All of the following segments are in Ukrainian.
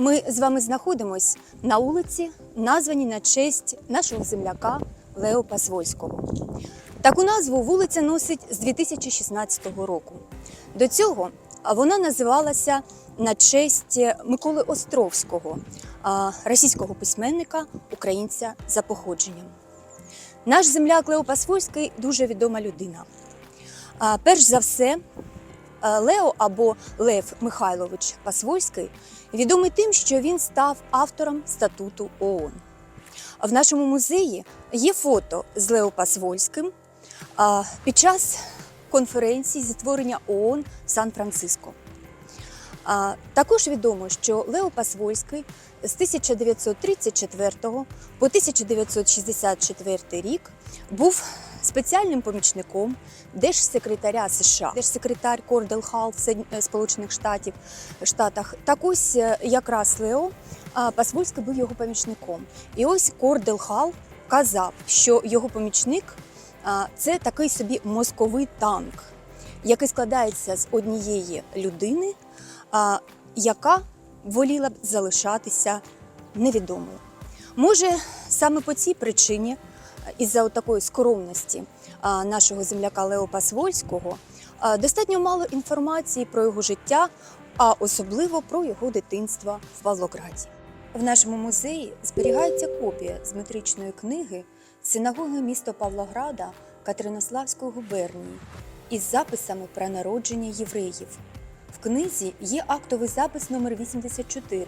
Ми з вами знаходимось на вулиці, названій на честь нашого земляка Лео Пасвольського. Таку назву вулиця носить з 2016 року. До цього вона називалася на честь Миколи Островського, російського письменника, українця за походженням. Наш земляк Лео Пасвольський дуже відома людина. Перш за все, Е, Лео або Лев Михайлович Пасвольський відомий тим, що він став автором статуту ООН. В нашому музеї є фото з Лео Пасвольським під час конференції зі створення ООН в Сан-Франциско. Також відомо, що Лео Пасвольський з 1934 по 1964 рік був спеціальним помічником держсекретаря США, держсекретар Кордел Хал в е, Сполучених Штатів Штатах. Так ось е, якраз Лео Пасвольський був його помічником. І ось Кордел Хал казав, що його помічник це такий собі мозковий танк, який складається з однієї людини, яка воліла б залишатися невідомою. Може, саме по цій причині, із-за такої скромності нашого земляка Лео Пасвольського, достатньо мало інформації про його життя, а особливо про його дитинство в Павлограді. В нашому музеї зберігається копія з метричної книги синагоги міста Павлограда Катеринославської губернії із записами про народження євреїв. В книзі є актовий запис номер 84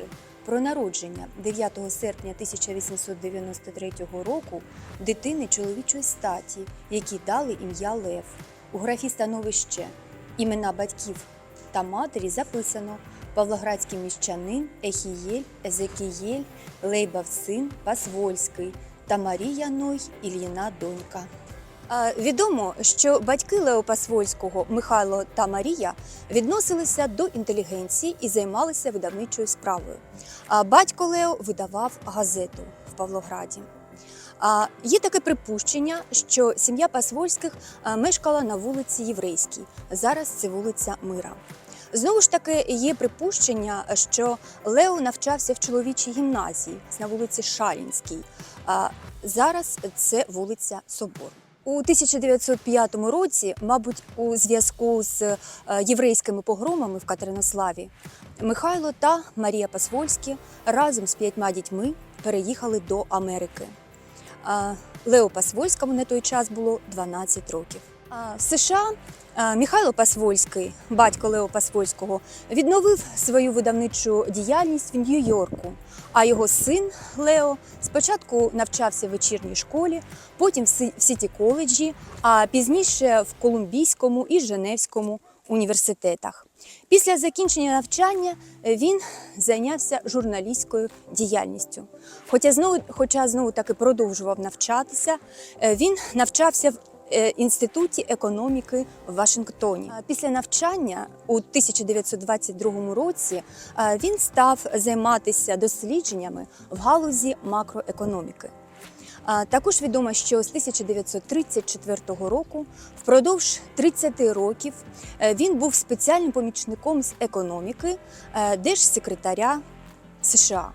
про народження 9 серпня 1893 року дитини чоловічої статі, якій дали ім'я Лев. У графі становище імена батьків та матері записано Павлоградський міщанин Ехієль, Езекієль, Лейбав син Пасвольський та Марія Ной Ільїна донька. Відомо, що батьки Лео Пасвольського Михайло та Марія відносилися до інтелігенції і займалися видавничою справою. А батько Лео видавав газету в Павлограді. Є таке припущення, що сім'я Пасвольських мешкала на вулиці Єврейській. Зараз це вулиця Мира. Знову ж таки, є припущення, що Лео навчався в чоловічій гімназії на вулиці Шалінській. Зараз це вулиця Собор. У 1905 році, мабуть, у зв'язку з е, єврейськими погромами в Катеринославі, Михайло та Марія Пасвольські разом з п'ятьма дітьми переїхали до Америки. Лео Пасвольському на той час було 12 років. В США Михайло Пасвольський, батько Лео Пасвольського, відновив свою видавничу діяльність в Нью-Йорку. А його син Лео спочатку навчався в вечірній школі, потім в Сіті коледжі, а пізніше в Колумбійському і Женевському університетах. Після закінчення навчання е, він зайнявся журналістською діяльністю. Хоча знову, хоча знову таки продовжував навчатися, е, він навчався в е, інституті економіки в Вашингтоні. Після навчання у 1922 році е, він став займатися дослідженнями в галузі макроекономіки. Також відомо, що з 1934 року впродовж 30 років е, він був спеціальним помічником з економіки е, держсекретаря США.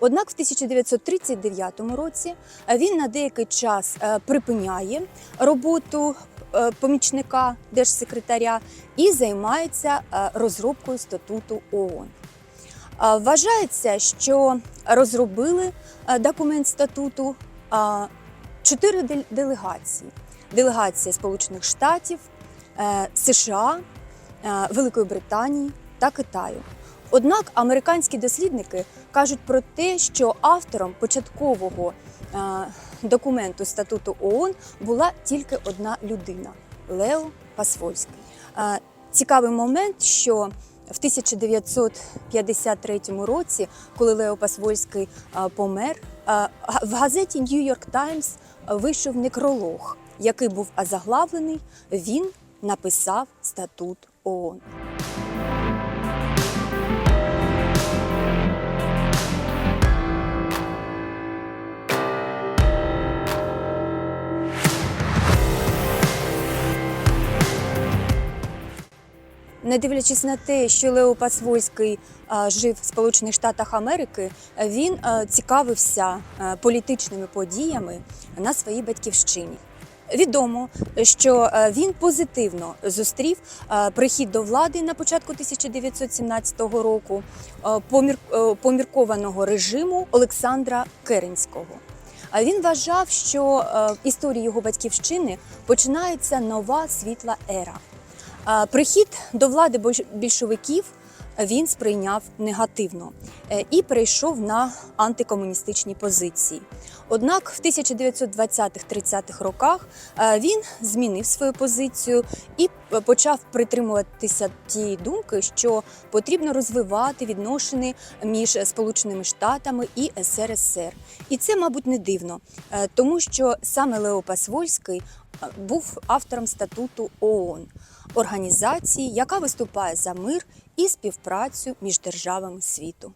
Однак в 1939 році е, він на деякий час е, припиняє роботу е, помічника держсекретаря і займається розробкою статуту ООН. Вважається, що розробили документ статуту чотири делегації: делегація Сполучених Штатів, США, Великої Британії та Китаю. Однак американські дослідники кажуть про те, що автором початкового е, документу статуту ООН була тільки одна людина Лео Пасвольський. Е, Цікавий момент, що в 1953 році, коли Лео Пасвольський е, помер, в газеті York Times вийшов некролог, який був озаглавлений. Він написав статут ООН. Не дивлячись на те, що Лео Пасвойський а, жив в Сполучених Штатах Америки, він цікавився політичними подіями на своїй батьківщині. Відомо, що е, він позитивно зустрів е, прихід до влади на початку 1917 року е, помір- поміркованого режиму Олександра Керенського. А він вважав, що в історії його батьківщини починається нова світла ера. Прихід до влади більшовиків він сприйняв негативно е, і перейшов на антикомуністичні позиції. Однак в 1920-30-х роках е, він змінив свою позицію і е, почав притримуватися тієї думки, що потрібно розвивати відносини між Сполученими Штатами і СРСР. І це, мабуть, не дивно, тому що саме Лео Пасвольський е, був автором статуту ООН організації, яка виступає за мир і співпрацю між державами світу.